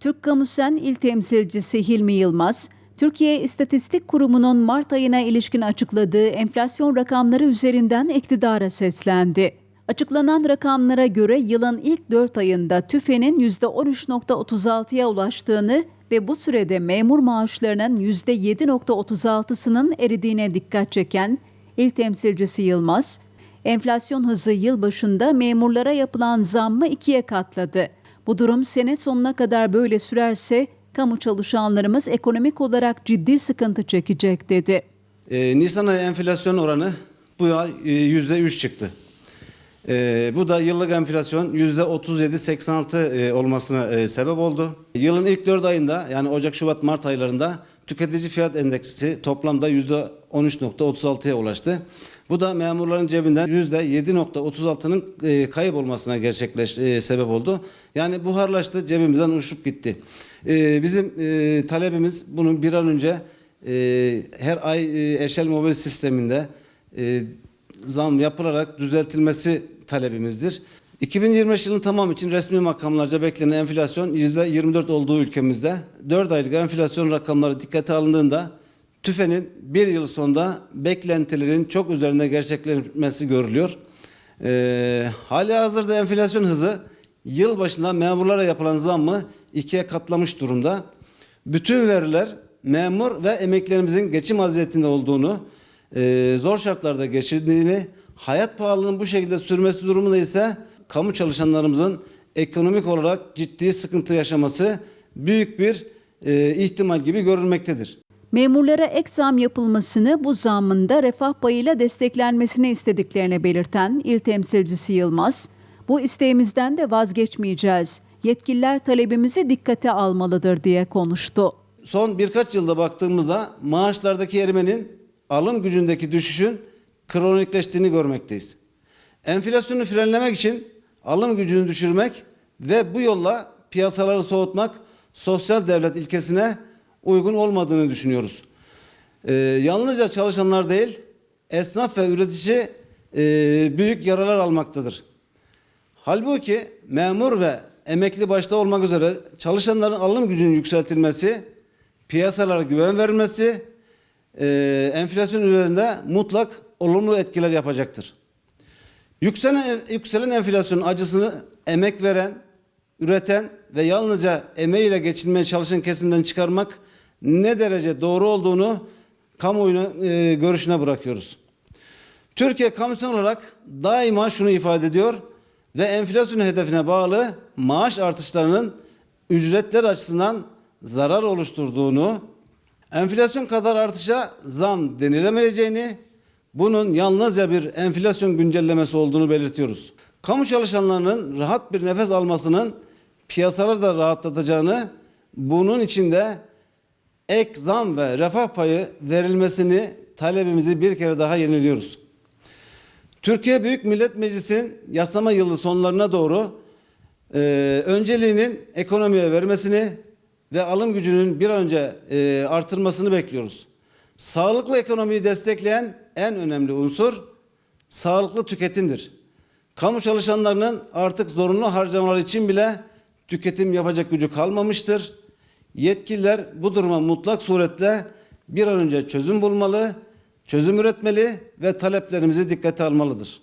Türk Kamusen İl Temsilcisi Hilmi Yılmaz, Türkiye İstatistik Kurumu'nun Mart ayına ilişkin açıkladığı enflasyon rakamları üzerinden iktidara seslendi. Açıklanan rakamlara göre yılın ilk 4 ayında TÜFE'nin %13.36'ya ulaştığını ve bu sürede memur maaşlarının %7.36'sının eridiğine dikkat çeken İl Temsilcisi Yılmaz, enflasyon hızı yıl başında memurlara yapılan zammı ikiye katladı. Bu durum sene sonuna kadar böyle sürerse kamu çalışanlarımız ekonomik olarak ciddi sıkıntı çekecek dedi. Ee, Nisan ayı enflasyon oranı bu ay e, yüzde üç çıktı. Ee, bu da yıllık enflasyon yüzde 37-86 e, olmasına e, sebep oldu. Yılın ilk 4 ayında yani Ocak, Şubat, Mart aylarında tüketici fiyat endeksi toplamda yüzde 13.36'ya ulaştı. Bu da memurların cebinden yüzde 7.36'nın e, kayıp olmasına gerçekleş e, sebep oldu. Yani buharlaştı, cebimizden uçup gitti. E, bizim talebimiz bunun bir an önce her ay eşel mobil sisteminde zam yapılarak düzeltilmesi talebimizdir. 2025 yılının tamamı için resmi makamlarca beklenen enflasyon %24 olduğu ülkemizde 4 aylık enflasyon rakamları dikkate alındığında TÜFE'nin bir yıl sonunda beklentilerin çok üzerinde gerçekleşmesi görülüyor. Ee, hali hazırda enflasyon hızı yıl başında memurlara yapılan zammı ikiye katlamış durumda. Bütün veriler memur ve emeklerimizin geçim vaziyetinde olduğunu, e, zor şartlarda geçirdiğini, hayat pahalılığının bu şekilde sürmesi durumunda ise kamu çalışanlarımızın ekonomik olarak ciddi sıkıntı yaşaması büyük bir e, ihtimal gibi görülmektedir. Memurlara ek zam yapılmasını bu zammın da refah payıyla desteklenmesini istediklerini belirten İl Temsilcisi Yılmaz, bu isteğimizden de vazgeçmeyeceğiz. Yetkililer talebimizi dikkate almalıdır diye konuştu. Son birkaç yılda baktığımızda maaşlardaki erimenin alım gücündeki düşüşün kronikleştiğini görmekteyiz. Enflasyonu frenlemek için alım gücünü düşürmek ve bu yolla piyasaları soğutmak sosyal devlet ilkesine uygun olmadığını düşünüyoruz. Ee, yalnızca çalışanlar değil, esnaf ve üretici e, büyük yaralar almaktadır. Halbuki memur ve emekli başta olmak üzere çalışanların alım gücünün yükseltilmesi, piyasalara güven verilmesi, e, enflasyon üzerinde mutlak olumlu etkiler yapacaktır. Yükselen, yükselen enflasyonun acısını emek veren, üreten ve yalnızca emeğiyle geçinmeye çalışan kesimden çıkarmak ne derece doğru olduğunu kamuoyuna e, görüşüne bırakıyoruz. Türkiye kamusen olarak daima şunu ifade ediyor ve enflasyon hedefine bağlı maaş artışlarının ücretler açısından zarar oluşturduğunu, enflasyon kadar artışa zam denilemeyeceğini, bunun yalnızca bir enflasyon güncellemesi olduğunu belirtiyoruz. Kamu çalışanlarının rahat bir nefes almasının piyasaları da rahatlatacağını, bunun içinde ek zam ve refah payı verilmesini talebimizi bir kere daha yeniliyoruz. Türkiye Büyük Millet Meclisi'nin yasama yılı sonlarına doğru e, önceliğinin ekonomiye vermesini ve alım gücünün bir an önce e, artırmasını bekliyoruz. Sağlıklı ekonomiyi destekleyen en önemli unsur sağlıklı tüketimdir. Kamu çalışanlarının artık zorunlu harcamalar için bile tüketim yapacak gücü kalmamıştır. Yetkililer bu duruma mutlak suretle bir an önce çözüm bulmalı, çözüm üretmeli ve taleplerimizi dikkate almalıdır.